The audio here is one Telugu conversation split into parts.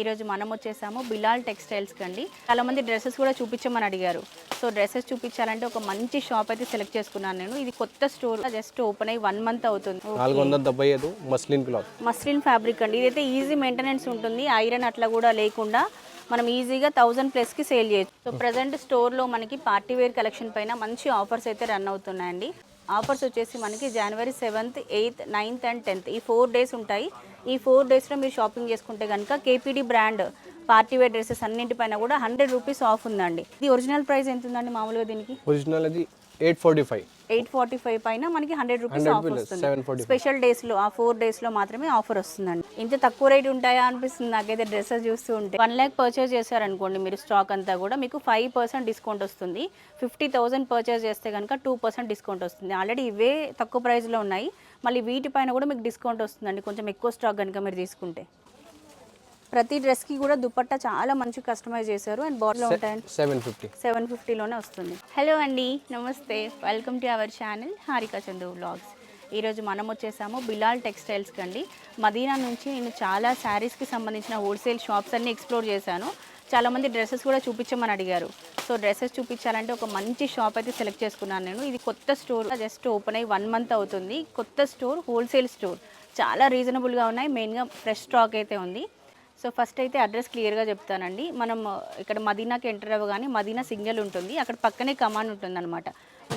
ఈరోజు మనం వచ్చేసాము బిలాల్ టెక్స్టైల్స్కి అండి చాలా మంది డ్రెస్సెస్ కూడా చూపించమని అడిగారు. సో డ్రెస్సెస్ చూపించాలంటే ఒక మంచి షాప్ అయితే సెలెక్ట్ చేసుకున్నాను నేను. ఇది కొత్త స్టోర్ జస్ట్ ఓపెన్ అయ్యి వన్ మంత్ అవుతుంది. నాలుగు వందల డెబ్బై ఐదు మస్లిన్ క్లాత్. మస్లిన్ ఫ్యాబ్రిక్ అండి ఇదైతే ఈజీ మెయింటెనెన్స్ ఉంటుంది. ఐరన్ అట్లా కూడా లేకుండా మనం ఈజీగా థౌజండ్ ప్లస్కి సేల్ చేయొచ్చు. సో ప్రజెంట్ స్టోర్లో మనకి పార్టీ వేర్ కలెక్షన్ పైన మంచి ఆఫర్స్ అయితే రన్ అవుతున్నాయండి. ఆఫర్స్ వచ్చేసి మనకి జనవరి seventh eighth ninth and tenth ఈ ఫోర్ డేస్ ఉంటాయి. ఈ ఫోర్ డేస్లో మీరు షాపింగ్ చేసుకుంటే కనుక KPD brand party wear dresses అన్నింటిపైన కూడా హండ్రెడ్ రూపీస్ ఆఫ్ ఉందండి. ఇది ఒరిజినల్ ప్రైస్ ఎంత ఉందండి మామూలుగా దీనికి? ఒరిజినల్ అది eight forty five eight forty five పైన మనకి హండ్రెడ్ రూపీస్ ఆఫర్ వస్తుంది. స్పెషల్ డేస్లో ఆ ఫోర్ డేస్లో మాత్రమే ఆఫర్ వస్తుందండి. ఇంత తక్కువ రేట్ ఉంటాయా అనిపిస్తుంది నాకైతే డ్రెస్సెస్ చూస్తూ ఉంటే. వన్ ల్యాక్ పర్చేస్ చేశారనుకోండి మీరు స్టాక్ అంతా కూడా మీకు ఫైవ్ పర్సెంట్ డిస్కౌంట్ వస్తుంది. ఫిఫ్టీ థౌసండ్ పర్చేస్ చేస్తే కనుక టూ పర్సెంట్ డిస్కౌంట్ వస్తుంది. ఆల్రెడీ ఇవే తక్కువ ప్రైస్లో ఉన్నాయి. మళ్ళీ వీటిపైన కూడా మీకు డిస్కౌంట్ వస్తుందండి. కొంచెం ఎక్కువ స్టాక్ కనుక మీరు తీసుకుంటే. ప్రతి డ్రెస్కి కూడా దుపట్టా చాలా మంచి కస్టమైజ్ చేశారు. అండ్ బాడీలో ఉంటాయండి సెవెన్ ఫిఫ్టీ. సెవెన్ ఫిఫ్టీలోనే వస్తుంది. హలో అండి నమస్తే. Welcome to our channel Harika Chandu vlogs. ఈరోజు మనం వచ్చేసాము బిలాల్ టెక్స్టైల్స్కి అండి మదీనా నుంచి నేను చాలా శారీస్కి సంబంధించిన హోల్సేల్ షాప్స్ అన్ని ఎక్స్ప్లోర్ చేశాను. చాలామంది డ్రెస్సెస్ కూడా చూపించమని అడిగారు. సో డ్రెస్సెస్ చూపించాలంటే ఒక మంచి షాప్ అయితే సెలెక్ట్ చేసుకున్నాను నేను. ఇది కొత్త స్టోర్ జస్ట్ ఓపెన్ అయ్యి వన్ మంత్ అవుతుంది. కొత్త స్టోర్ హోల్సేల్ స్టోర్. చాలా రీజనబుల్గా ఉన్నాయి. మెయిన్గా ఫ్రెష్ స్టాక్ అయితే ఉంది. సో ఫస్ట్ అయితే అడ్రస్ క్లియర్గా చెప్తానండి. మనం ఇక్కడ మదీనాకి ఎంటర్ అవ్వగానే మదీనా సిగ్నల్ ఉంటుంది. అక్కడ పక్కనే కమాన్ ఉంటుంది అనమాట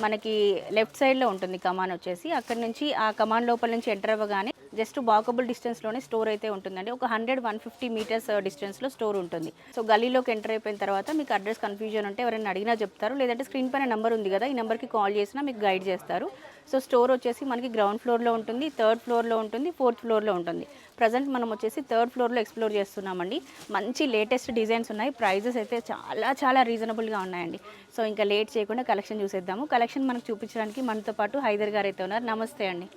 మనకి లెఫ్ట్ సైడ్లో ఉంటుంది కమాన్ వచ్చేసి. అక్కడ నుంచి ఆ కమాన్ లోపల నుంచి ఎంటర్ అవ్వగానే జస్ట్ వాకబుల్ డిస్టెన్స్లోనే స్టోర్ అయితే ఉంటుందండి. ఒక హండ్రెడ్ వన్ ఫిఫ్టీ మీటర్స్ డిస్టెన్స్లో స్టోర్ ఉంటుంది. సో గలీలోకి ఎంటర్ అయిపోయిన తర్వాత మీకు అడ్రస్ కన్ఫ్యూజన్ ఉంటే ఎవరైనా అడిగినా చెప్తారు. లేదంటే స్క్రీన్ పైన నెంబర్ ఉంది కదా ఈ నెంబర్కి కాల్ చేసినా మీకు గైడ్ చేస్తారు. సో స్టోర్ వచ్చేసి మనకి గ్రౌండ్ ఫ్లోర్లో ఉంటుంది థర్డ్ ఫ్లోర్లో ఉంటుంది ఫోర్త్ ఫ్లోర్లో ఉంటుంది. ప్రజెంట్ మనం వచ్చేసి థర్డ్ ఫ్లోర్లో ఎక్స్ప్లోర్ చేస్తున్నామండి. మంచి లేటెస్ట్ డిజైన్స్ ఉన్నాయి. ప్రైజెస్ అయితే చాలా చాలా రీజనబుల్గా ఉన్నాయండి. సో ఇంకా లేట్ చేయకుండా కలెక్షన్ చూసేద్దాము. కలెక్షన్ మనకు చూపించడానికి మనతో పాటు హైదర్ గారు అయితే ఉన్నారు. నమస్తే అండి.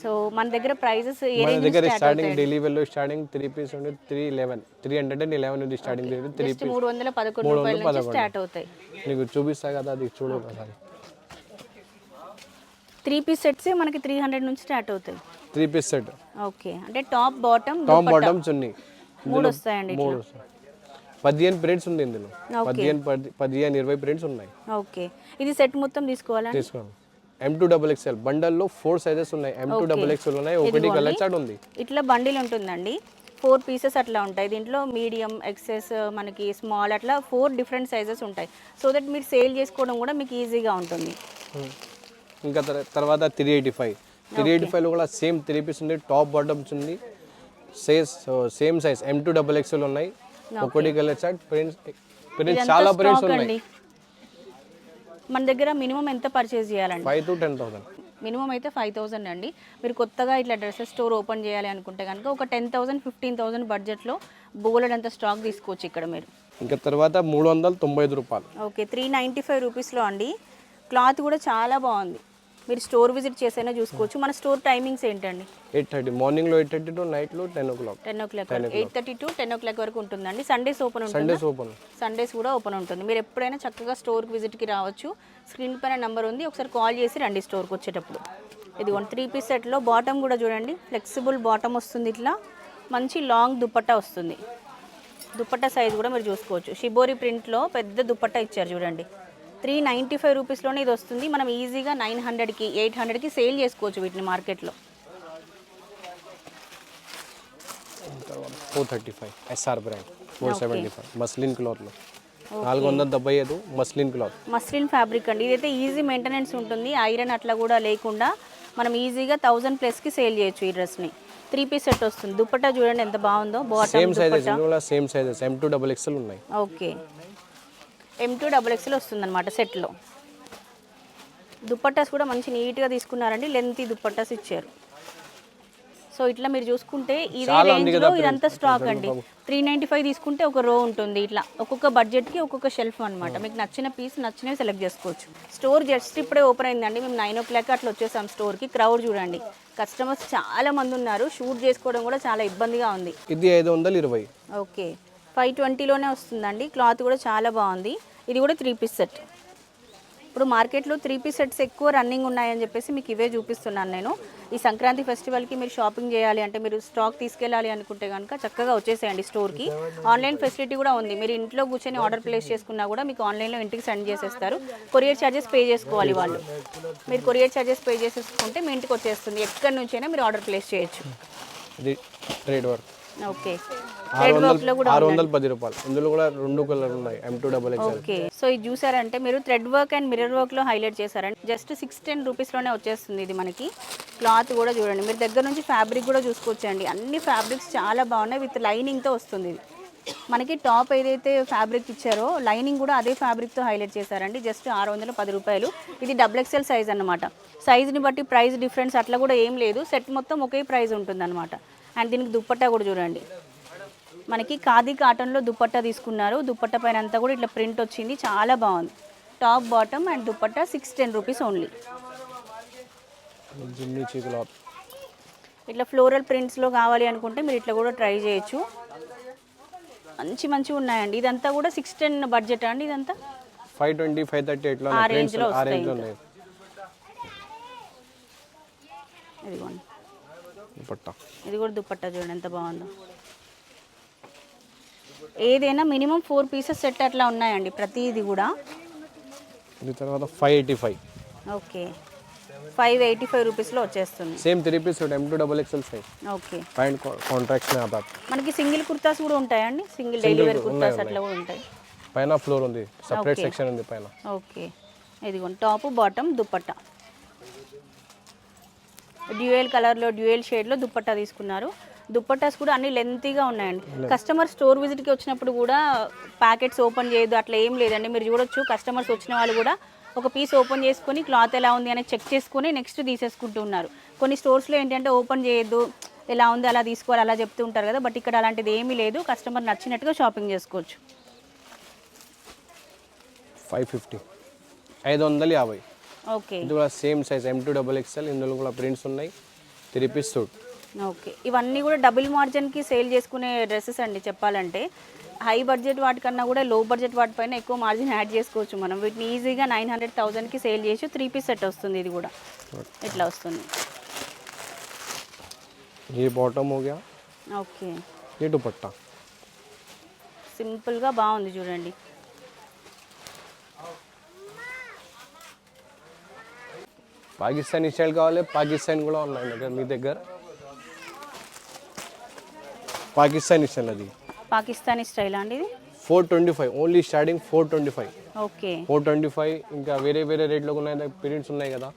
సో మన దగ్గర ప్రైజెస్ మన దగ్గర starting daily starting three piece ఉండి three eleven three hundred and eleven ఉంది స్టార్టింగ్ రేట్ త్రీ జస్ట్ మూడు వందల పదకొండు రూపాయల నుంచి స్టార్ట్ అవుతాయి. నీకు చూపిస్తా కదా అది చూడు ఒకసారి. త్రీ పీస్ సెట్స్ మనకి త్రీ హండ్రెడ్ నుంచి స్టార్ట్ అవుతాయి. Three piece set. ఓకే. అంటే top bottom top bottom chunni. మూడు వస్తాయండి మూడు. పదిహేను ప్రింట్స్ ఉంది ఇందులో. పదిహేను పది- పదిహేను ఇరవై ప్రింట్స్ ఉన్నాయి. ఓకే. ఇది సెట్ మొత్తం తీసుకోవాలా తీసుకోండి ఎం టూ డబుల్ ఎక్స్ఎల్ బండల్లో ఫోర్ సైజెస్ ఉన్నాయి. ఎం టూ డబుల్ ఎక్స్ఎల్ ఉన్నాయి. ఒకటి కలర్ చాట్ ఉంది. ఇట్లా బండిల్ ఉంటుందండి. ఫోర్ పీసెస్ అట్లా ఉంటాయి. దీంట్లో మీడియం ఎక్సెస్ మనకి స్మాల్ అట్లా ఫోర్ డిఫరెంట్ సైజెస్ ఉంటాయి. సో దట్ మీరు సేల్ చేసుకోవడం కూడా మీకు ఈజీగా ఉంటుంది. ఇంకా తర్- తర్వాత three eighty five. Three eighty ఫైవ్లో కూడా సేమ్ త్రీ పీస్ ఉంది టాప్ బాటమ్స్ ఉంది. Says same size M two double XL ఉన్నాయి. ఒకటి కలర్ చాట్ ప్రింట్స్ ప్రింట్స్ చాలా ప్రింట్స్ ఉన్నాయి. మన దగ్గర మినిమం ఎంత పర్చేస్ చేయాలండి? Five to ten thousand. Minimum అయితే ఫైవ్ థౌసండ్ అండి. మీరు కొత్తగా ఇట్లా డ్రెస్సెస్ స్టోర్ ఓపెన్ చేయాలి అనుకుంటే కనుక ఒక టెన్ థౌసండ్ ఫిఫ్టీన్ థౌసండ్ బడ్జెట్లో బోలెడంత స్టాక్ తీసుకోవచ్చు ఇక్కడ మీరు. ఇంకా తర్వాత మూడు వందల తొంభై ఐదు రూపాయలు. ఓకే త్రీ నైంటీ ఫైవ్ రూపీస్లో అండి. క్లాత్ కూడా చాలా బాగుంది. మీరు స్టోర్ విజిట్ చేసైనా చూసుకోవచ్చు. మన స్టోర్ టైమింగ్స్ ఏంటండి? ఎయిట్ థర్టీ మార్నింగ్లో ఎయిట్ థర్టీ టు నైట్లో ten o'clock. Ten o'clock eight thirty to ten o'clock వరకు ఉంటుందండి. సండేస్ ఓపెన్ ఉంటుంది? సండేస్ ఓపెన్ సండేస్ కూడా ఓపెన్ ఉంటుంది. మీరు ఎప్పుడైనా చక్కగా స్టోర్కి విజిట్కి రావచ్చు. స్క్రీన్ పైన నెంబర్ ఉంది. ఒకసారి కాల్ చేసి రండి స్టోర్కి వచ్చేటప్పుడు. ఇదిగోండి త్రీ పీస్ సెట్లో బాటమ్ కూడా చూడండి. ఫ్లెక్సిబుల్ బాటమ్ వస్తుంది ఇట్లా. మంచి లాంగ్ దుపట్టా వస్తుంది. దుపట్టా సైజ్ కూడా మీరు చూసుకోవచ్చు. షిబోరి ప్రింట్లో పెద్ద దుపట్టా ఇచ్చారు చూడండి. త్రీ నైంటీ ఫైవ్ రూపీస్లోనే ఇది వస్తుంది. మనం ఈజీగా నైన్ హండ్రెడ్కి ఎయిట్ హండ్రెడ్కి సేల్ చేసుకోవచ్చు వీటిని మార్కెట్లో. Four thirty five SR brand four seventy five muslin క్లాత్లో. నాలుగు వందల డెబ్బై ఐదు మస్లిన్ క్లాత్. మస్లిన్ ఫ్యాబ్రిక్ అండి. ఇదైతే ఈజీ మెయింటెనెన్స్ ఉంటుంది. ఐరన్ అట్లా కూడా లేకుండా మనం ఈజీగా థౌజండ్ ప్లస్కి సేల్ చేయొచ్చు ఈ డ్రెస్ని. త్రీ పీస్ సెట్ వస్తుంది. దుపట్టా చూడండి ఎంత బాగుందో. Bottom same sizes same sizes M two double XL ఉన్నాయి. Okay. M two double XL వస్తుంది అనమాట సెట్లో. దుపట్టాస్ కూడా మంచి నీట్గా తీసుకున్నారండి లెంత్ దుపట్టాస్ ఇచ్చారు. సో ఇట్లా మీరు చూసుకుంటే ఇదే రేంజ్లో ఇదంతా స్టాక్ అండి. త్రీ నైంటీ ఫైవ్ తీసుకుంటే ఒక రో ఉంటుంది ఇట్లా. ఒక్కొక్క బడ్జెట్కి ఒక్కొక్క షెల్ఫ్ అనమాట మీకు నచ్చిన పీస్ నచ్చినవి సెలెక్ట్ చేసుకోవచ్చు. స్టోర్ జస్ట్ ఇప్పుడే ఓపెన్ అయిందండి. మేము నైన్ ఓ క్లాక్ అట్లా వచ్చేసాం స్టోర్కి క్రౌడ్ చూడండి. కస్టమర్స్ చాలా మంది ఉన్నారు. షూట్ చేసుకోవడం కూడా చాలా ఇబ్బందిగా ఉంది. ఇది ఐదు వందల ఇరవై. ఓకే. ఫైవ్ ట్వంటీలోనే వస్తుందండి. క్లాత్ కూడా చాలా బాగుంది. ఇది కూడా త్రీ పీస్ సెట్ ఇప్పుడు మార్కెట్లో త్రీ పీస్ సెట్స్ ఎక్కువ రన్నింగ్ ఉన్నాయని చెప్పేసి మీకు ఇవే చూపిస్తున్నాను నేను. ఈ సంక్రాంతి ఫెస్టివల్కి మీరు షాపింగ్ చేయాలి అంటే మీరు స్టాక్ తీసుకెళ్ళాలి అనుకుంటే కనుక చక్కగా వచ్చేసేయండి స్టోర్కి ఆన్లైన్ ఫెసిలిటీ కూడా ఉంది. మీరు ఇంట్లో కూర్చొని ఆర్డర్ ప్లేస్ చేసుకున్నా కూడా మీకు ఆన్లైన్లో ఇంటికి సెండ్ చేసేస్తారు. కొరియర్ ఛార్జెస్ పే చేసుకోవాలి వాళ్ళు. మీరు కొరియర్ ఛార్జెస్ పే చేసేసుకుంటే మీ ఇంటికి వచ్చేస్తుంది. ఎక్కడి నుంచైనా మీరు ఆర్డర్ ప్లేస్ చేయొచ్చు. ఓకే ఆరు వందలు కూడా ఆరు వందల పది రూపాయలు. ఇందులో కూడా రెండు కలర్ ఉన్నాయి. M two double okay so ఇది చూసారంటే మీరు థ్రెడ్ వర్క్ అండ్ మిర్రర్ వర్క్లో హైలైట్ చేశారండి. జస్ట్ సిక్స్ టెన్ రూపీస్లోనే వచ్చేస్తుంది ఇది మనకి. క్లాత్ కూడా చూడండి. మీరు దగ్గర నుంచి ఫ్యాబ్రిక్ కూడా చూసుకోవచ్చండి. అన్ని ఫ్యాబ్రిక్స్ చాలా బాగున్నాయి. విత్ లైనింగ్తో వస్తుంది ఇది. మనకి టాప్ ఏదైతే ఫ్యాబ్రిక్ ఇచ్చారో లైనింగ్ కూడా అదే ఫ్యాబ్రిక్తో హైలైట్ చేశారండి. జస్ట్ ఆరు వందల పది రూపాయలు. ఇది డబుల్ ఎక్స్ఎల్ సైజ్ అన్నమాట. సైజ్ని బట్టి ప్రైస్ డిఫరెన్స్ అట్లా కూడా ఏం లేదు. సెట్ మొత్తం ఒకే ప్రైస్ ఉంటుంది అనమాట అండ్ దీనికి దుప్పట్టా కూడా చూడండి. మనకి ఖాదీ కాటన్లో దుపట్టా తీసుకున్నారు. దుపట్టా పైన అంతా కూడా ఇట్లా ప్రింట్ వచ్చింది. చాలా బాగుంది. Top bottom and dupatta six ten rupees only. ఇట్లా ఫ్లోరల్ ప్రింట్స్లో కావాలి అనుకుంటే మీరు ఇట్లా కూడా ట్రై చేయొచ్చు. మంచి మంచి ఉన్నాయండి. ఇదంతా కూడా సిక్స్ టెన్ బడ్జెట్ అండి ఇదంతా? ఫైవ్ ట్వంటీ ఫైవ్ థర్టీ ఎట్లా ఆ ఉన్నాయి. range లో Prints ఆ వస్తాయి. ఇది కూడా దుపట్టా చూడండి ఎంత బాగుందో. ఏదైనా మినిమం ఫోర్ పీసెస్ సెట్ అట్లా ఉన్నాయండి ప్రతిది కూడా. తర్వాత five eighty five okay. Five eighty five రూపీస్లో వచ్చేస్తుంది. Same three piece M two double XL size okay. And contracts మనకి సింగిల్ కుర్తాస్ కూడా ఉంటాయండి సింగిల్ డెలివరీ కుర్తాస్ అట్లా కూడా ఉంటాయి. పైన ఫ్లోర్ ఉంది సపరేట్ సెక్షన్ ఉంది పైన. ఓకే. ఇదిగోండి టాప్ బాటమ్ దుప్పట్టా. డ్యూయల్ కలర్లో డ్యూయల్ షేడ్లో దుప్పట్టా తీసుకున్నారు. దుపట్టాస్ కూడా అన్ని లెంతీగా ఉన్నాయండి. కస్టమర్ స్టోర్ విజిట్కి వచ్చినప్పుడు కూడా ప్యాకెట్స్ ఓపెన్ చేయొద్దు అట్లా ఏం లేదండి. మీరు చూడొచ్చు కస్టమర్స్ వచ్చిన వాళ్ళు కూడా ఒక పీస్ ఓపెన్ చేసుకొని క్లాత్ ఎలా ఉంది అని చెక్ చేసుకొని నెక్స్ట్ తీసేసుకుంటూ ఉన్నారు. కొన్ని స్టోర్స్లో ఏంటంటే ఓపెన్ చేయొద్దు ఎలా ఉంది అలా తీసుకోవాలి అలా చెప్తూ ఉంటారు కదా. బట్ ఇక్కడ అలాంటిది ఏమీ లేదు. కస్టమర్ నచ్చినట్టుగా షాపింగ్ చేసుకోవచ్చు. ఫైవ్ ఫిఫ్టీ ఐదు వందల యాభై. ఓకే ఇది కూడా same size M two double XL ఇందులో కూడా ప్రింట్స్ ఉన్నాయి. Three piece suit ఓకే ఇవన్నీ కూడా డబుల్ మార్జిన్కి సేల్ చేసుకునే డ్రెస్సెస్ అండి చెప్పాలంటే హై బడ్జెట్ వాటికన్నా కూడా లో బడ్జెట్ వాటిపైన ఎక్కువ మార్జిన్ యాడ్ చేసుకోవచ్చు మనం వీటిని ఈజీగా నైన్ హండ్రెడ్ థౌజండ్కి సేల్ చేసి త్రీ పీస్ సెట్ వస్తుంది ఇది కూడా ఇట్లా వస్తుంది ये बॉटम हो गया ఓకే ये दुपट्टा సింపుల్గా బాగుంది చూడండి పాకిస్తానీ స్టైల్ కావాలి పాకిస్తాన్ కూడా ఉన్నాయి మీ దగ్గర మీ దగ్గర పాకిస్తానీ స్టైల్ అది. పాకిస్తానీ స్టైల్ అండి ఇది? Four twenty five only starting four twenty five. Okay. Four twenty five ఇంకా వేరే వేరే రేట్లో ఉన్నాయి ప్రింట్స్ ఉన్నాయి కదా.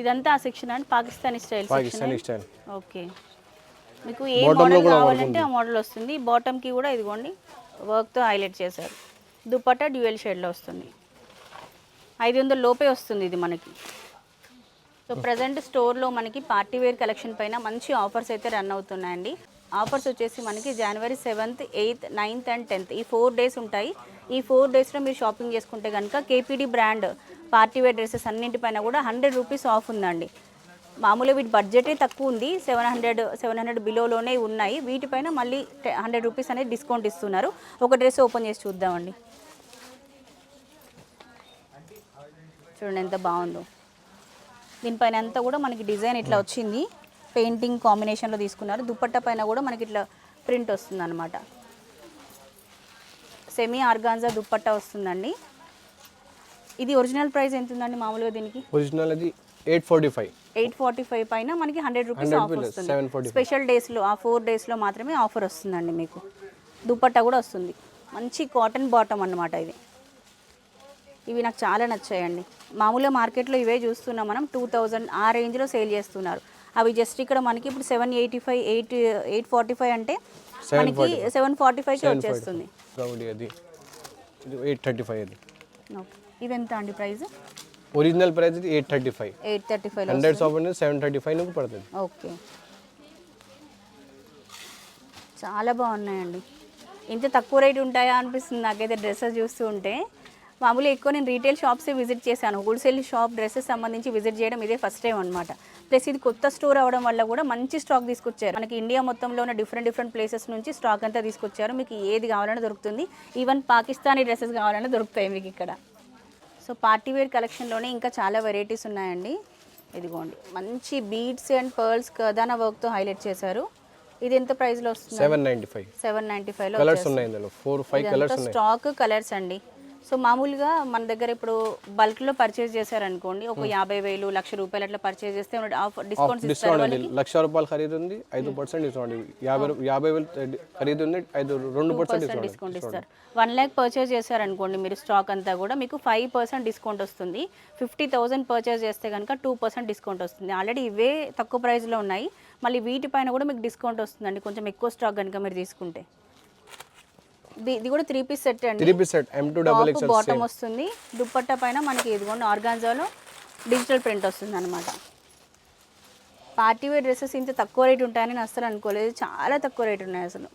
ఇదంతా ఆ సెక్షన్ అండి? Pakistani style Pakistani style. Okay. మీకు ఏ మోడల్ కావాలంటే ఆ మోడల్ వస్తుంది. బాటమ్కి కూడా ఇదిగోండి వర్క్తో హైలైట్ చేశారు. దుపట్టా డ్యూయల్ షేడ్లో వస్తుంది. ఐదు వందల లోపే వస్తుంది ఇది మనకి. సో ప్రజెంట్ స్టోర్లో మనకి పార్టీ వేర్ కలెక్షన్ పైన మంచి ఆఫర్స్ అయితే రన్ అవుతున్నాయండి. ఆఫర్స్ వచ్చేసి మనకి January seventh eighth ninth and tenth ఈ ఫోర్ డేస్ ఉంటాయి. ఈ ఫోర్ డేస్లో మీరు షాపింగ్ చేసుకుంటే కనుక KPD brand party wear dresses అన్నింటిపైన కూడా హండ్రెడ్ రూపీస్ ఆఫ్ ఉందండి. మామూలుగా వీటి బడ్జెటే తక్కువ ఉంది. సెవెన్ హండ్రెడ్ సెవెన్ హండ్రెడ్ బిలోలోనే ఉన్నాయి. వీటిపైన మళ్ళీ హండ్రెడ్ రూపీస్ అనేది డిస్కౌంట్ ఇస్తున్నారు. ఒక డ్రెస్ ఓపెన్ చేసి చూద్దామండి. చూడండి ఎంత బాగుందో. దీనిపైన అంతా కూడా మనకి డిజైన్ ఇట్లా వచ్చింది. పెయింటింగ్ కాంబినేషన్లో తీసుకున్నారు. దుపట్టా పైన కూడా మనకి ఇట్లా ప్రింట్ వస్తుంది అనమాట సెమీ ఆర్గాన్జా దుపట్టా వస్తుందండి. ఇది ఒరిజినల్ ప్రైస్ ఎంత ఉందండి మామూలుగా దీనికి? ఒరిజినల్ అది eight forty five. Eight forty five పైన మనకి హండ్రెడ్ రూపీస్ 100 ఆఫర్ వస్తుంది. 745. స్పెషల్ డేస్లో ఆ ఫోర్ డేస్లో మాత్రమే ఆఫర్ వస్తుందండి మీకు. దుపట్టా కూడా వస్తుంది. మంచి కాటన్ బాటమ్ అన్నమాట ఇది. ఇవి నాకు చాలా నచ్చాయండి. మామూలుగా మార్కెట్లో ఇవే చూస్తున్నాం మనం. టూ థౌజండ్ ఆ రేంజ్లో సేల్ చేస్తున్నారు. అవి జస్ట్ ఇక్కడ మనకి ఇప్పుడు seven eighty five eight eight forty five అంటే మనకి సెవెన్ ఫార్టీ ఫైవ్కి వచ్చేస్తుంది. అది. ఇది ఎయిట్ థర్టీ ఫైవ్ అది. ఇది ఎంత అండి price? Original price eight thirty five eight thirty five hundred shop అనేది సెవెన్ థర్టీ ఫైవ్ పడుతుంది. ఓకే చాలా బాగున్నాయండి. ఇంత తక్కువ రేట్ ఉంటాయా అనిపిస్తుంది నాకైతే డ్రెస్సెస్ చూస్తూ ఉంటే. మామూలుగా ఎక్కువ నేను రీటైల్ షాప్సే విజిట్ చేశాను. హోల్సేల్ షాప్ డ్రెస్సెస్ సంబంధించి విజిట్ చేయడం ఇదే ఫస్ట్ టైం అనమాట ప్లస్ ఇది కొత్త స్టోర్ అవడం వల్ల కూడా మంచి స్టాక్ తీసుకొచ్చారు. మనకి ఇండియా మొత్తంలో ఉన్న డిఫరెంట్ డిఫరెంట్ ప్లేసెస్ నుంచి స్టాక్ అంతా తీసుకొచ్చారు. మీకు ఏది కావాలన్నా దొరుకుతుంది. ఈవెన్ పాకిస్తానీ డ్రెస్సెస్ కావాలన్నా దొరుకుతాయి మీకు ఇక్కడ. సో పార్టీ వేర్ కలెక్షన్లోనే ఇంకా చాలా వెరైటీస్ ఉన్నాయండి. ఇదిగోండి. మంచి బీడ్స్ అండ్ పర్ల్స్ కదానా వర్క్తో హైలైట్ చేశారు. ఇది ఎంత ప్రైస్లో వస్తుంది? Seven ninety five seven ninety ఫైవ్లో కలర్స్ ఉన్నాయి ఇందులో. ఫోర్ ఫైవ్ కలర్స్ ఉన్నాయి. స్టాక్ కలర్స్ అండి. సో మామూలుగా మన దగ్గర ఇప్పుడు బల్క్లో పర్చేస్ చేశారనుకోండి ఒక యాభై వేలు లక్ష రూపాయలు అట్లా పర్చేస్ చేస్తే డిస్కౌంట్ అండి లక్ష రూపాయలు ఖరీదు ఉంది ఐదు పర్సెంట్ డిస్కౌంట్ యాభై యాభై వేలు ఖరీదు ఉంది ఐదు రెండు పర్సెంట్ డిస్కౌంట్ డిస్కౌంట్ ఇస్తారు. వన్ ల్యాక్ పర్చేస్ చేశారనుకోండి మీరు స్టాక్ అంతా కూడా మీకు ఫైవ్ పర్సెంట్ డిస్కౌంట్ వస్తుంది. ఫిఫ్టీ థౌసండ్ పర్చేస్ చేస్తే కనుక టూ పర్సెంట్ డిస్కౌంట్ వస్తుంది. ఆల్రెడీ ఇవే తక్కువ ప్రైస్లో ఉన్నాయి. మళ్ళీ వీటిపైన కూడా మీకు డిస్కౌంట్ వస్తుందండి. కొంచెం ఎక్కువ స్టాక్ కనుక మీరు తీసుకుంటే. ఇది కూడా త్రీ పీస్ సెట్ అండి. Three piece set M two double XL bottom వస్తుంది. దుప్పట్టా పైన మనకి ఇదిగోండి ఆర్గాన్జాలో డిజిటల్ ప్రింట్ వస్తుంది అనమాట పార్టీ వేర్ డ్రెస్సెస్ ఇంత తక్కువ రేట్ ఉంటాయని నేను అస్సలు అనుకోలేదు. చాలా తక్కువ రేట్ ఉన్నాయి అసలు.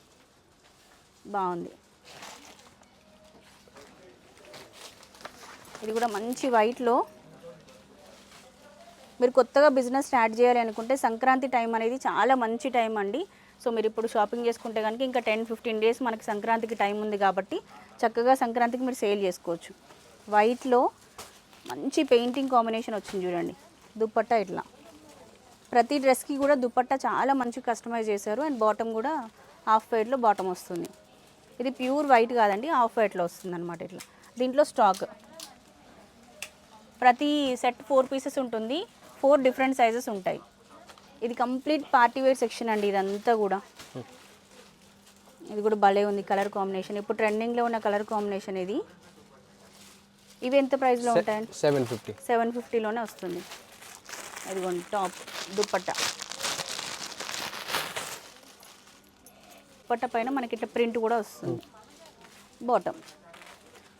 బాగుంది. ఇది కూడా మంచి వైట్లో మీరు కొత్తగా బిజినెస్ స్టార్ట్ చేయాలి అనుకుంటే సంక్రాంతి టైం అనేది చాలా మంచి టైం అండి. సో మీరు ఇప్పుడు షాపింగ్ చేసుకుంటే కనుక ఇంకా టెన్ ఫిఫ్టీన్ డేస్ మనకి సంక్రాంతికి టైం ఉంది కాబట్టి చక్కగా సంక్రాంతికి మీరు సేల్ చేసుకోవచ్చు. వైట్లో మంచి పెయింటింగ్ కాంబినేషన్ వచ్చింది చూడండి. దుప్పట్టా ఇట్లా. ప్రతి డ్రెస్కి కూడా దుప్పట్టా చాలా మంచి కస్టమైజ్ చేశారు. అండ్ బాటమ్ కూడా హాఫ్ వైట్లో బాటమ్ వస్తుంది. ఇది ప్యూర్ వైట్ కాదండి హాఫ్ వైట్లో వస్తుంది అనమాట ఇట్లా. దీంట్లో స్టాక్ ప్రతి సెట్ ఫోర్ పీసెస్ ఉంటుంది. ఫోర్ డిఫరెంట్ సైజెస్ ఉంటాయి. ఇది కంప్లీట్ పార్టీ వేర్ సెక్షన్ అండి ఇదంతా కూడా. ఇది కూడా భలే ఉంది కలర్ కాంబినేషన్. ఇప్పుడు ట్రెండింగ్లో ఉన్న కలర్ కాంబినేషన్ ఇది. ఇవి ఎంత ప్రైస్లో ఉంటాయండి సెవెన్ ఫిఫ్టీ సెవెన్ ఫిఫ్టీలోనే వస్తుంది. ఇదిగోండి టాప్ దుప్పట్టా దుప్పట్టా పైన మనకి ఇట్లా ప్రింట్ కూడా వస్తుంది. బాటమ్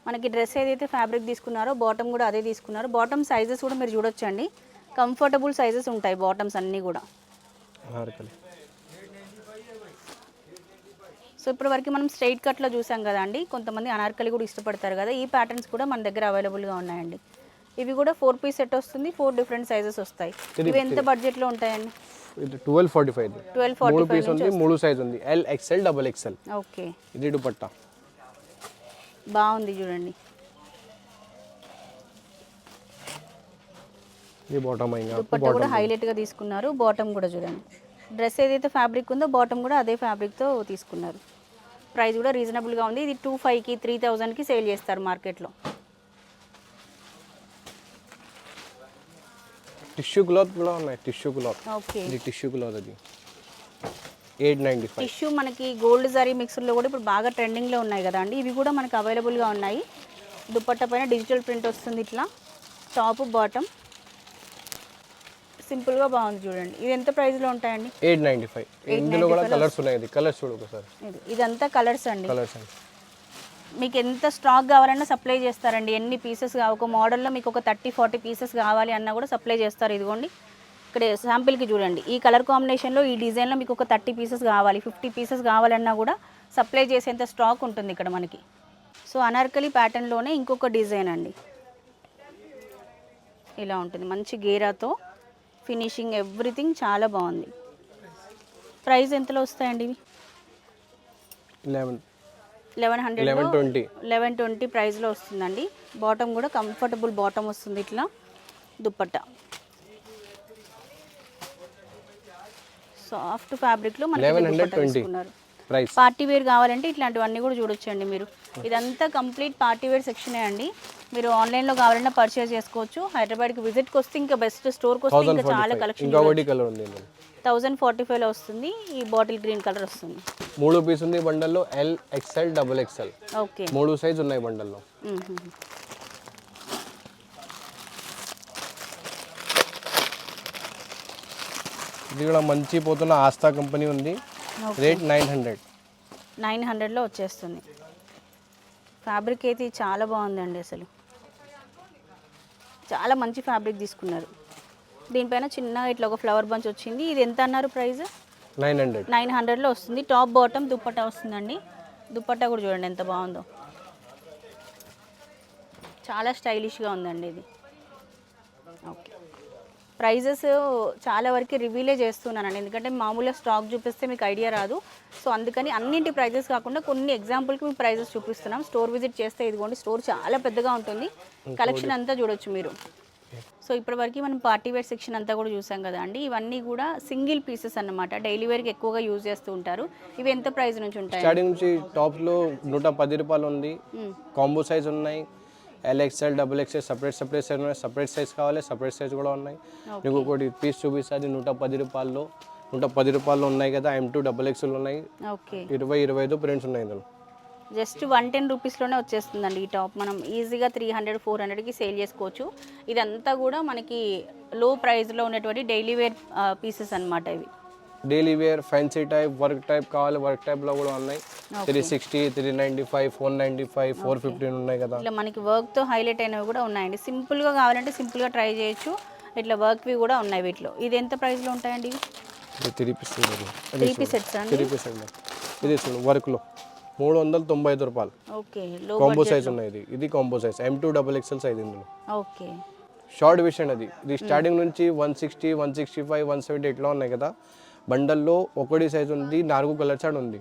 మనకి డ్రెస్ ఏదైతే ఫ్యాబ్రిక్ తీసుకున్నారో బాటమ్ కూడా అదే తీసుకున్నారో. బాటమ్ సైజెస్ కూడా మీరు చూడొచ్చండి. కంఫర్టబుల్ సైజెస్ ఉంటాయి బాటమ్స్ అన్నీ కూడా. సో ఇప్పటి వరకు మనం స్ట్రైట్ కట్లో చూసాం కదా అండి. కొంతమంది అనార్కలి కూడా ఇష్టపడతారు కదా. ఈ ప్యాటర్న్స్ కూడా మన దగ్గర అవైలబుల్గా ఉన్నాయండి. ఇవి కూడా ఫోర్ పీస్ సెట్ వస్తుంది. ఫోర్ డిఫరెంట్ సైజెస్ వస్తాయి. ఇవి ఎంత బడ్జెట్లో ఉంటాయండి? ట్వెల్వ్ ఫార్టీ ఫైవ్ ట్వెల్వ్ మూడు ఫార్టీ పీస్ ఉంది మూడు సైజ్ ఉంది. L XL double XL okay ఇది దుపట్టా. బాగుంది చూడండి. ఇది బాటమ్ దుప్పట్టా కూడా హైలైట్గా తీసుకున్నారు. బాటమ్ కూడా చూడండి. డ్రెస్ ఏదైతే ఫ్యాబ్రిక్ ఉందో బాటమ్ కూడా అదే ఫ్యాబ్రిక్తో తీసుకున్నారు. ప్రైస్ కూడా రీజనబుల్గా ఉంది. ఇది టూ ఫైవ్కి త్రీ థౌజండ్కి సేల్ చేస్తారు మార్కెట్లో టిష్యూ క్లాత్ కూడా ఉన్నాయి. టిష్యూ క్లాత్ ఓకే ఇది టిష్యూ క్లాత్ అది. ఎయిట్ నైంటీ ఫైవ్ టిష్యూ మనకి గోల్డ్ జరీ మిక్సర్లో కూడా ఇప్పుడు బాగా ట్రెండింగ్లో ఉన్నాయి కదా అండి. ఇవి కూడా మనకు అవైలబుల్గా ఉన్నాయి. దుపట్టా పైన డిజిటల్ ప్రింట్ వస్తుంది ఇట్లా. టాప్ బాటమ్ సింపుల్గా బాగుంది చూడండి. ఇది ఎంత ప్రైస్లో ఉంటాయండి? Eight ninety five. ఇందులో కూడా కలర్స్ ఉన్నాయి. ఇది కలర్స్ చూడు ఒకసారి. ఇది ఇదంతా కలర్స్ అండి. కలర్స్ అండి. మీకు ఎంత స్టాక్ కావాలన్నా సప్లై చేస్తారండి. ఎన్ని పీసెస్ ఒక మోడల్లో మీకు ఒక థర్టీ ఫార్టీ పీసెస్ కావాలి అన్నా కూడా సప్లై చేస్తారు. ఇదిగోండి. ఇక్కడ శాంపిల్కి చూడండి. ఈ కలర్ కాంబినేషన్లో ఈ డిజైన్లో మీకు ఒక థర్టీ పీసెస్ కావాలి. ఫిఫ్టీ పీసెస్ కావాలన్నా కూడా సప్లై చేసేంత స్టాక్ ఉంటుంది ఇక్కడ మనకి. సో అనార్కలి ప్యాటర్న్లోనే ఇంకొక డిజైన్ అండి. ఇలా ఉంటుంది. మంచి గేరాతో ఫినిషింగ్ ఎవ్రీథింగ్ చాలా బాగుంది. ప్రైస్ ఎంతలో వస్తాయండి ఇవి? Eleven. Eleven hundred eleven twenty. Eleven twenty ప్రైస్లో వస్తుందండి. బాటమ్ కూడా కంఫర్టబుల్ బాటమ్ వస్తుంది ఇట్లా. దుప్పట్టా. సాఫ్ట్ ఫ్యాబ్రిక్లో మనకి పార్టీ వేర్ కావాలంటే ఇట్లాంటివన్నీ కూడా చూడొచ్చండి మీరు. ఇదంతా కంప్లీట్ పార్టీ వేర్ సెక్షనే అండి. మీరు ఆన్లైన్లో కావాలన్నా పర్చేస్ చేసుకోవచ్చు. హైదరాబాద్కి విజిట్కి వస్తే ఇంకా బెస్ట్ స్టోర్కి వస్తే థౌసండ్ ఇంకా చాలా కలెక్షన్ ఇంకా ఒకటి కలర్ ఉంది ఇందులో. థౌజండ్ ఫార్టీ ఫైవ్లో వస్తుంది. ఈ బాటిల్ గ్రీన్ కలర్ వస్తుంది. మూడు పీస్ ఉంది బండల్లో L XL double XL okay మూడు సైజ్ ఉన్నాయి బండల్లో. ఇది కూడా మంచి పోతున్న ఆస్థా కంపెనీ ఉంది. రేట్ నైన్ హండ్రెడ్ నైన్ హండ్రెడ్లో వచ్చేస్తుంది. ఫ్యాబ్రిక్ అయితే చాలా బాగుందండి అసలు. చాలా మంచి ఫ్యాబ్రిక్ తీసుకున్నారు. దీనిపైన చిన్నగా ఇట్లా ఒక ఫ్లవర్ బంచ్ వచ్చింది. ఇది ఎంత అన్నారు ప్రైస్? Nine hundred. నైన్ హండ్రెడ్లో వస్తుంది. టాప్ బాటమ్ దుప్పట్టా వస్తుందండి. దుప్పట్టా కూడా చూడండి ఎంత బాగుందో. చాలా స్టైలిష్గా ఉందండి ఇది. ఓకే ప్రైజెస్ చాలా వరకు రివీలే చేస్తున్నానండి. ఎందుకంటే మామూలుగా స్టాక్ చూపిస్తే మీకు ఐడియా రాదు. సో అందుకని అన్నింటి ప్రైజెస్ కాకుండా కొన్ని ఎగ్జాంపుల్కి మీకు ప్రైజెస్ చూపిస్తున్నాం. స్టోర్ విజిట్ చేస్తే ఇదిగోండి స్టోర్ చాలా పెద్దగా ఉంటుంది. కలెక్షన్ అంతా చూడొచ్చు మీరు. సో ఇప్పటివరకు మనం పార్టీ వేర్ సెక్షన్ అంతా కూడా చూసాం కదా అండి. ఇవన్నీ కూడా సింగిల్ పీసెస్ అన్నమాట. డైలీ వేర్కి ఎక్కువగా యూజ్ చేస్తూ ఉంటారు. ఇవి ఎంత ప్రైస్ నుంచి ఉంటాయి? స్టార్టింగ్ నుంచి టాప్లో నూట పది రూపాయలు ఉంది. కాంబో సైజ్ ఉన్నాయి. L XL double XL separate separate size ఉన్నాయి. సపరేట్ సైజ్ కావాలి సపరేట్ సైజ్ కూడా ఉన్నాయి. నీకు ఒకటి పీస్ చూపిస్తుంది నూట పది రూపాయల్లో. నూట పది రూపాయలు ఉన్నాయి కదా ఎం టూ డబుల్ ఎక్స్ఎల్ ఉన్నాయి. ఓకే ఇరవై ఇరవై ఐదు ప్రింట్స్ ఉన్నాయి ఇందులో. జస్ట్ వన్ టెన్ రూపీస్లోనే వచ్చేస్తుందండి ఈ టాప్ మనం ఈజీగా త్రీ హండ్రెడ్ ఫోర్ హండ్రెడ్కి సేల్ చేసుకోవచ్చు. ఇదంతా కూడా మనకి లో ప్రైస్లో ఉన్నటువంటి డైలీ వేర్ పీసెస్ అన్నమాట ఇవి. Daily wear fancy type work type కావాలి. వర్క్ టైప్లో కూడా ఉన్నాయి. Three sixty three ninety five four ninety five four fifteen ఉన్నాయి కదా. ఇట్లా మనకి వర్క్తో హైలైట్ అయినవి కూడా ఉన్నాయండి. సింపుల్గా కావాలంటే సింపుల్గా ట్రై చేయొచ్చు. ఇట్లా వర్క్వి కూడా ఉన్నాయి వీటిలో. ఇది ఎంత ప్రైస్లో ఉంటాయండి? ఇవి ఇది three piece three piece sets three piece ఇది చూడండి వర్క్లో మూడు వందల తొంభై ఐదు రూపాయలు. ఓకే లో కాంబో సైజ్ ఉన్నాయి ఇది ఇది combo size M two double XL size ఇందులో. ఓకే షార్ట్ విషన్ అది. ఇది స్టార్టింగ్ నుంచి one sixty one sixty five one seventy ఇట్లా ఉన్నాయి కదా. బండల్లో ఒకటి సైజ్ ఉంది నాలుగు కలర్ చార్ట్ ఉంది.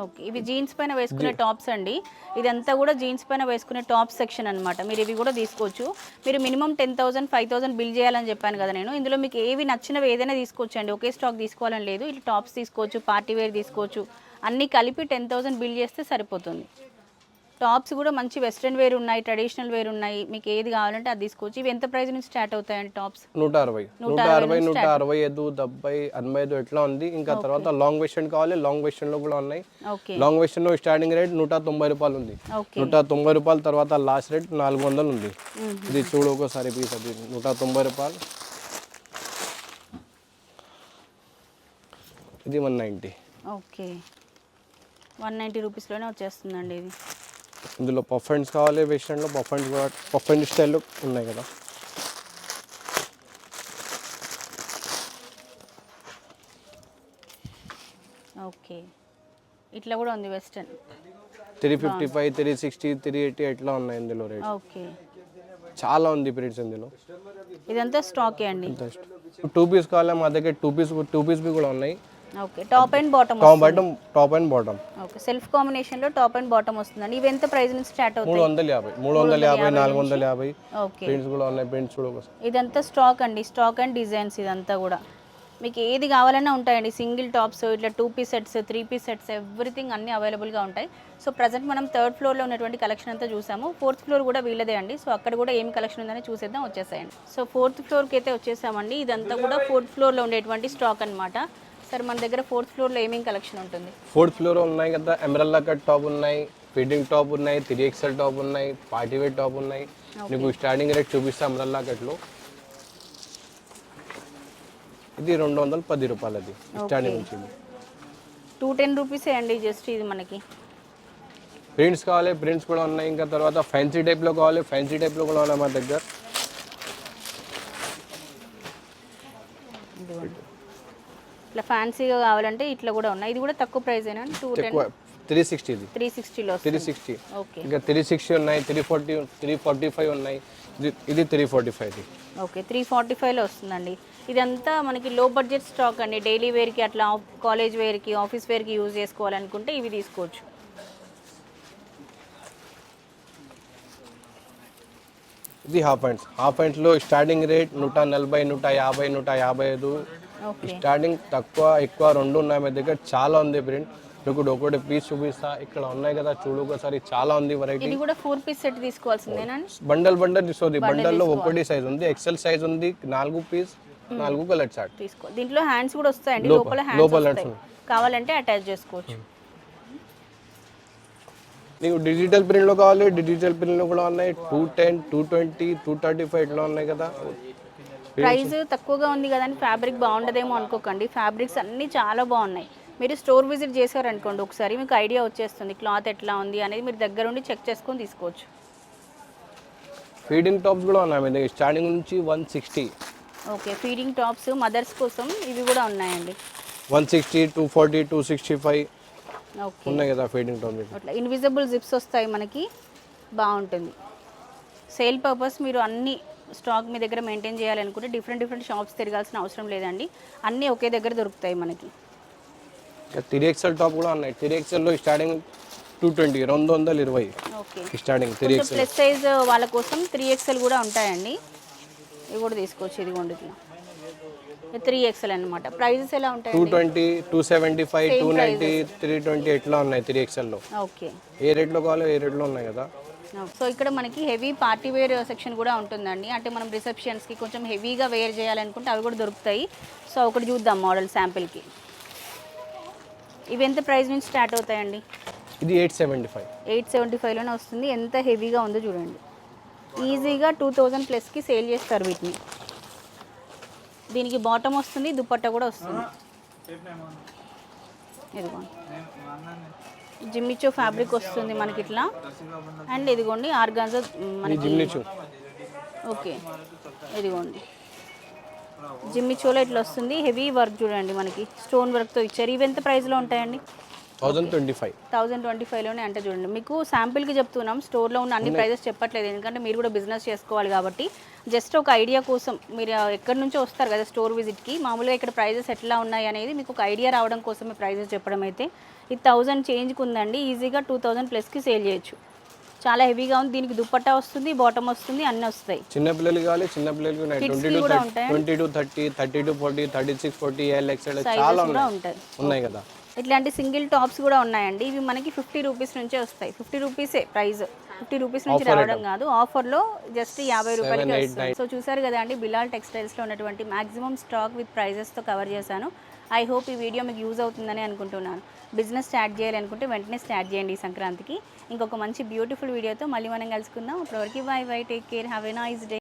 ఓకే ఇవి జీన్స్ పైన వేసుకునే టాప్స్ అండి. ఇదంతా కూడా జీన్స్ పైన వేసుకునే టాప్ సెక్షన్ అన్నమాట. మీరు ఇవి కూడా తీసుకోవచ్చు. మీరు minimum ten thousand five thousand bill చేయాలని చెప్పాను కదా నేను. ఇందులో మీకు ఏవి నచ్చినవి ఏదైనా తీసుకోవచ్చు అండి ఒకే స్టాక్ తీసుకోవాలని లేదు. ఇట్లా టాప్స్ తీసుకోవచ్చు పార్టీ వేర్ తీసుకోవచ్చు. అన్నీ కలిపి టెన్ థౌసండ్ బిల్ చేస్తే సరిపోతుంది. టాప్స్ కూడా మంచి వెస్ట్రన్ వేర్ ఉన్నాయి ట్రెడిషనల్ వేర్ ఉన్నాయి. మీకు ఏది కావాలంటే అది తీసుకోవచ్చు. ఇవి ఎంత ప్రైస్ నుంచి స్టార్ట్ అవుతాయండి టాప్స్? నూట అరవై. నూట అరవై నూట అరవై ఐదు డెబ్బై ఎనభై ఐదు ఎట్లా ఉంది. ఇంకా తర్వాత లాంగ్ వెస్టర్న్ కావాలి. లాంగ్ వెస్టర్న్లో కూడా ఉన్నాయి. లాంగ్ వెస్టర్న్లో స్టార్టింగ్ రేట్ నూట తొంభై రూపాయలు ఉంది. నూట తొంభై రూపాయల తర్వాత లాస్ట్ రేట్ నాలుగు వందలు ఉంది. ఇది చూడు ఒకసారి పీస్ అది. నూట తొంభై రూపాయలు. ఇది one ninety. Okay. One ninety రూపీస్లోనే వచ్చేస్తుందండి ఇది. ఇందులో పఫ్ హ్యాండ్స్ కావాలి వెస్టర్న్లో పఫ్ హ్యాండ్స్ కూడా పఫ్ హ్యాండ్ స్టైల్లో ఉన్నాయి కదా. ఓకే. ఇట్లా కూడా ఉంది western. Three fifty five three sixty three eighty ఎట్లా ఉన్నాయి ఇందులో రేట్? ఓకే. చాలా ఉంది ప్రింట్స్ ఇందులో. ఇదంతా స్టాకే అండి. టూ పీస్ కావాలి? మా దగ్గర టూ పీస్ టూ పీస్ కూడా ఉన్నాయి. Okay top and bottom bottom top and bottom okay self కాంబినేషన్లో టాప్ అండ్ బాటమ్ వస్తుందండి. ఇవి ఎంత ప్రైస్ నుంచి స్టార్ట్ మూడు అవుతాయి వందల యాభై మూడు వందల యాభై నాలుగు వందల యాభై. ఓకే. ప్రింట్స్ కూడా ఉన్నాయి ప్రింట్స్ ఒకసారి ఇదంతా స్టాక్ అండి స్టాక్ అండ్ డిజైన్స్ ఇదంతా కూడా. మీకు ఏది కావాలన్నా ఉంటాయండి. సింగిల్ టాప్స్ ఇట్లా two piece sets three piece sets everything అన్నీ అవైలబుల్గా ఉంటాయి. సో ప్రజెంట్ మనం థర్డ్ ఫ్లోర్లో ఉన్నటువంటి కలెక్షన్ అంతా చూసాము. ఫోర్త్ ఫ్లోర్ కూడా వీళ్ళదే అండి. సో అక్కడ కూడా ఏం కలెక్షన్ ఉందని చూసేద్దాం వచ్చేసాయండి. సో ఫోర్త్ ఫ్లోర్కి అయితే వచ్చేసామండి. ఇదంతా కూడా ఫోర్త్ ఫ్లోర్లో ఉండేటువంటి స్టాక్ అన్నమాట. సరే మన దగ్గర ఫోర్త్ ఫ్లోర్లో ఏమేం కలెక్షన్ ఉంటుంది? ఫోర్త్ ఫ్లోర్ ఉన్నాయి కదా ఎమరల్లా కట్ టాప్ ఉన్నాయి ఫిట్టింగ్ టాప్ ఉన్నాయి త్రీ ఎక్స్ఎల్ టాప్ ఉన్నాయి పార్టీ వేర్ టాప్ ఉన్నాయి. నీకు స్టార్టింగ్ రేట్ చూపిస్తా అమరల్లా కట్లో ఇది రెండు వందల పది రూపాయలు అది స్టార్టింగ్ నుంచి టూ టెన్ రూపీసే అండి జస్ట్ ఇది మనకి? ప్రింట్స్ కావాలి ప్రింట్స్ కూడా ఉన్నాయి. ఇంకా తర్వాత ఫ్యాన్సీ టైప్లో కావాలి ఫ్యాన్సీ టైప్లో కూడా ఉన్నాయి మా దగ్గర ఇదిగోండి. ఇట్లా ఫ్యాన్సీగా కావాలంటే ఇట్లా కూడా ఉన్నాయి. ఇది కూడా తక్కువ ప్రైస్ అయినా two ten three sixty three సిక్స్టీలో three sixty okay ఇంకా త్రీ సిక్స్టీ ఉన్నాయి three forty three forty five ఉన్నాయి. ఇది three forty five okay three forty ఫైవ్లో వస్తుందండి. ఇదంతా మనకి లో బడ్జెట్ స్టాక్ అండి. డైలీ వేర్కి అట్లా కాలేజ్ వేర్కి ఆఫీస్ వేర్కి యూజ్ చేసుకోవాలనుకుంటే ఇవి తీసుకోవచ్చు. ఇది హాఫ్ హ్యాండ్స్ హాఫ్ హ్యాండ్స్లో స్టార్టింగ్ రేట్ నూట నలభై నూట యాభై నూట యాభై ఐదు. స్టార్టింగ్ తక్కువ ఎక్కువ రెండు ఉన్నాయి మా దగ్గర. చాలా ఉంది ప్రింట్ మీకు ఒకటి పీస్ చూపిస్తా. ఇక్కడ ఉన్నాయి కదా చూడు ఒకసారి. చాలా ఉంది వెరైటీ ఇది కూడా ఫోర్ పీస్ సెట్ తీసుకోవాల్సిందేనండి బండల్ బండల్ తీసుకోండి బండల్లో ఒకటి సైజ్ ఉంది. ఎక్సెల్ సైజ్ ఉంది. నాలుగు పీస్ నాలుగు కలర్ చార్ట్ తీసుకో. దీంట్లో హ్యాండ్స్ కూడా వస్తాయండి. లోపల- లోపల హ్యాండ్స్ కావాలంటే అటాచ్ చేసుకోవచ్చు. నీకు డిజిటల్ ప్రింట్లో కావాలి. డిజిటల్ ప్రింట్లో కూడా ఉన్నాయి. Two ten two twenty two thirty five ఇట్లా ఉన్నాయి కదా. ప్రైస్ తక్కువగా ఉంది కదా అని ఫ్యాబ్రిక్ బాగుండదేమో అనుకోకండి. ఫ్యాబ్రిక్స్ అన్నీ చాలా బాగున్నాయి. మీరు స్టోర్ విజిట్ చేశారనుకోండి ఒకసారి మీకు ఐడియా వచ్చేస్తుంది క్లాత్ ఎట్లా ఉంది అనేది మీరు దగ్గర ఉండి చెక్ చేసుకొని తీసుకోవచ్చు. ఫీడింగ్ టాప్స్ కూడా ఉన్నాయి మీ దగ్గర. స్టార్టింగ్ నుంచి one sixty okay feeding tops mothers కోసం ఇవి కూడా ఉన్నాయండి. One sixty two forty two sixty five okay. ఉన్నాయి కదా ఫీడింగ్ టాప్ అట్లా ఇన్విజిబుల్ జిప్స్ వస్తాయి మనకి. బాగుంటుంది. సేల్ పర్పస్ మీరు అన్ని స్టాక్ మీ దగ్గర మెయింటైన్ చేయాలనుకుంటే డిఫరెంట్ డిఫరెంట్ షాప్స్ తిరగాల్సిన అవసరం లేదండి. అన్నీ ఒకే దగ్గర దొరుకుతాయి మనకి. ఇంకా త్రీ ఎక్స్ఎల్ టాప్ కూడా ఉన్నాయి. త్రీ ఎక్స్ఎల్లో స్టార్టింగ్ టూ ట్వంటీ రెండు వందల ఇరవై okay. Starting three XL. Plus size వాళ్ళ కోసం త్రీ ఎక్స్ఎల్ కూడా ఉంటాయండి. ఇవి కూడా తీసుకోవచ్చు ఇదిగోండి ఇట్లా. త్రీ ఎక్స్ఎల్ అనమాట ప్రైజెస్ ఎలా టూ ఉంటాయండి twenty two seventy five two ninety three twenty ఎట్లా ఉన్నాయి త్రీ ఎక్స్ఎల్లో. ఓకే. ఏ రేట్లో కావాలో ఏ రేట్లో ఉన్నాయి కదా. సో ఇక్కడ మనకి హెవీ పార్టీ వేర్ సెక్షన్ కూడా ఉంటుందండి. అంటే మనం రిసెప్షన్స్కి కొంచెం హెవీగా వేర్ చేయాలనుకుంటే అవి కూడా దొరుకుతాయి. సో ఒకటి చూద్దాం మోడల్ శాంపిల్కి. ఇవి ఎంత ప్రైస్ నుంచి స్టార్ట్ అవుతాయండి? ఇది eight seventy five. Eight seventy ఫైవ్లోనే వస్తుంది. ఎంత హెవీగా ఉందో చూడండి. ఈజీగా టూ థౌజండ్ ప్లస్కి సేల్ చేస్తారు వీటిని. దీనికి బాటమ్ వస్తుంది దుపట్టా కూడా వస్తుంది. ఇదిగోండి జిమ్మిచో ఫ్యాబ్రిక్ వస్తుంది మనకి ఇట్లా. అండ్ ఇదిగోండి ఆర్గాన్జా మనకి ఓకే ఇదిగోండి. జిమ్మిచోలో ఇట్లా వస్తుంది. హెవీ వర్క్ చూడండి మనకి స్టోన్ వర్క్తో ఇచ్చారు. ఇవి ఎంత ప్రైస్లో ఉంటాయండి? Thousand twenty five. Thousand twenty ఫైవ్లోనే అంటే చూడండి మీకు శాంపిల్కి చెప్తున్నాం స్టోర్లో ఉన్న అన్ని ప్రైజెస్ చెప్పట్లేదు ఎందుకంటే మీరు కూడా బిజినెస్ చేసుకోవాలి కాబట్టి. జస్ట్ ఒక ఐడియా కోసం మీరు ఎక్కడి నుంచో వస్తారు కదా స్టోర్ విజిట్కి మామూలుగా ఇక్కడ ప్రైజెస్ ఎట్లా ఉన్నాయి అనేది మీకు ఒక ఐడియా రావడం కోసమే ప్రైజెస్ చెప్పడం అయితే. ఇది థౌజండ్ చేంజ్కి ఉందండి ఈజీగా టూ థౌజండ్ ప్లస్కి సేల్ చేయొచ్చు. చాలా హెవీగా ఉంది దీనికి దుప్పట్టా వస్తుంది బాటమ్ వస్తుంది అన్నీ వస్తాయి. చిన్న పిల్లలు కావాలి చిన్న పిల్లలకి ఉన్నాయి. Kids twenty two? Twenty two thirty thirty two forty thirty six forty L XL చాలా ఉన్నాయి కదా. ఇట్లాంటి సింగిల్ టాప్స్ కూడా ఉన్నాయండి. ఇవి మనకి ఫిఫ్టీ రూపీస్ నుంచే వస్తాయి. ఫిఫ్టీ రూపీసే ప్రైస్. ఫిఫ్టీ రూపీస్ నుంచి రావడం కాదు. ఆఫర్లో జస్ట్ యాభై రూపాయలకి వస్తుంది. సో చూసారు కదా అండి బిలాల్ టెక్స్టైల్స్లో ఉన్నటువంటి మాక్సిమం స్టాక్ విత్ ప్రైజెస్తో కవర్ చేశాను. ఐ హోప్ ఈ వీడియో మీకు యూజ్ అవుతుందని అనుకుంటున్నాను. బిజినెస్ స్టార్ట్ చేయాలనుకుంటే వెంటనే స్టార్ట్ చేయండి ఈ సంక్రాంతికి. ఇంకొక మంచి బ్యూటిఫుల్ వీడియోతో మళ్ళీ మనం కలుసుకుందాం. అప్పటివరకు bye bye take care have a nice day